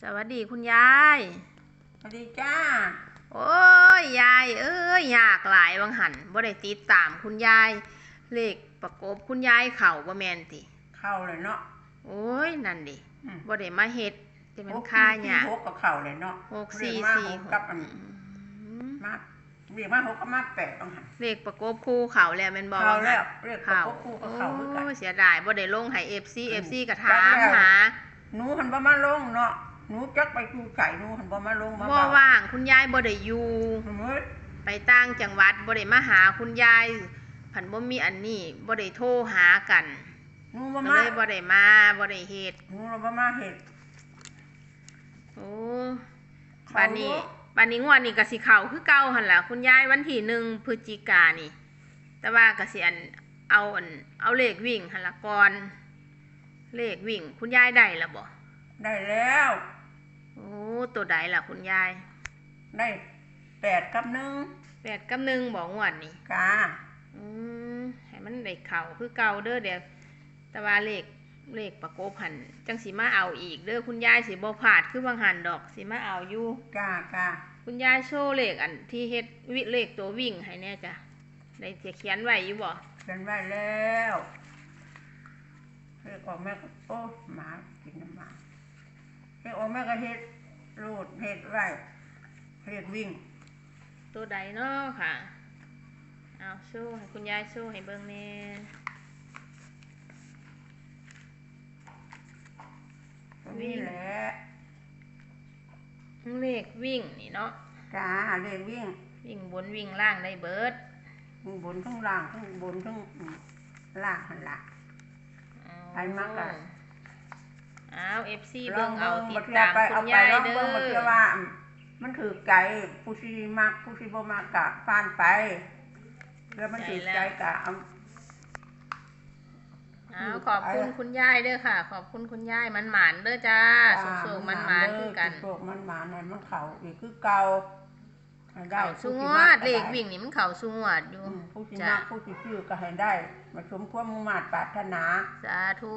สวัสดีคุณยาย สวัสดีจ้า โอ้ยยายเอ้ยยากหลายวังหันบ่ได้ติดตามคุณยาย เลขประกบคุณยายเข่าบ่แม่นติเข้าเลยเนาะโอ้ยนั่นดิอืมบ่ได้มาเฮ็ดจะเป็นค่าหยาหกกับเข่าเลยเนาะหกสี่เรียมาสี่หกหกักบอันอืมมาเรียกมาหกกับมาแปดต้องหัน เลขประกบคู่เข่าแล้วแม่นบ่เข้าวังหัแล้นวเรียกกับเข่าพวกคู่กับโอ้เข่าด้วยกันยเสียดายบ่ได้ลงให้ FC อืม FC ก็ถามจักแล้วหา หนูหันบ่มาลงเนาะ หนูจักไปกูไก่หนูหันบ่มาลงมาบ่เบาว่างคุณยายบ่ได้อยู่หนูเอ้ยไปต่างจังหวัดบ่ได้มาหาคุณยายผันบ่มีอันนี้บ่ได้โทรหากันหนูบ่ก็มาเลยบ่ได้มาบ่ได้เฮ็ดหนูบ่มาเห็ดโอ้เขาบัดนี้บัดนี้งวดนี้ก็สิเข้าคือเก่าหั่นล่ะคุณยายวันที่หนึ่งพฤศจิกายนนี่ แต่ว่าก็สิอันเอาอันเอาเลขวิ่งหั่นละก่อนเลขวิ่ง คุณยายได้แล้วบ่ ได้แล้ว โอ้ตัวใดล่ะคุณยายได้แปดกับหนึ่งแปดกับหนึ่งบ่งวดนี้กาอืมให้มันได้เข่าคือเก่าเด้อเดี๋ยวแต่ว่าเลขเลขประกบหันจังสิมาเอาอีกเด้อคุณยายสิบ่พลาดคือบางหันดอกสิมาเอาอยู่กากาคุณยายโชว์เลขอันที่เฮ็ดวิเลขตัววิ่งให้แน่จ้ะได้จะเขียนไว้อยู่บ่เขียนไว้แล้วเรียกออกแม่ก็โอ้หมากินน้ำหมา เรียกออกแม่ก็เฮ็ดรูดเฮ็ดไว้เฮ็ดวิ่ง ตัวใดเนาะค่ะ เอาโชว์ให้คุณยายโชว์ให้เบิ่งแน่นี่แหละเลขวิ่งนี่เนาะจ้าเรียกวิ่ง วิ่งบนวิ่งล่างได้เบิดข้างบนข้างล่างข้างบนข้างล่างหันละไปมากอะ เอา FC เบิ่งเอาติบัดเทื่อตามไปคุเอาณไปยายลองเด้เบิ่งบัเทื่ออว่า มันถือไก่ผู้สิมักผู้สิบ่มักกะฟานไป แล้วมันถือใจกะเอาเอาขอบคุณคุณยายเด้อค่ะ ขอบคุณคุณยายมันหมานเด้อจ้าสุกๆมันหมานคือกันสุกๆมันหมานนั่นมันเข่าอีกคือเก่าให้ได้เข่าสูงวดเลขวิ่งนี่มันเข่าสูงวดอยู่อืมผู้สิจ้ะมักผู้สิชื่อก็ให้ได้ มาสมความมุ่งมาตรปรารถนา สาธุ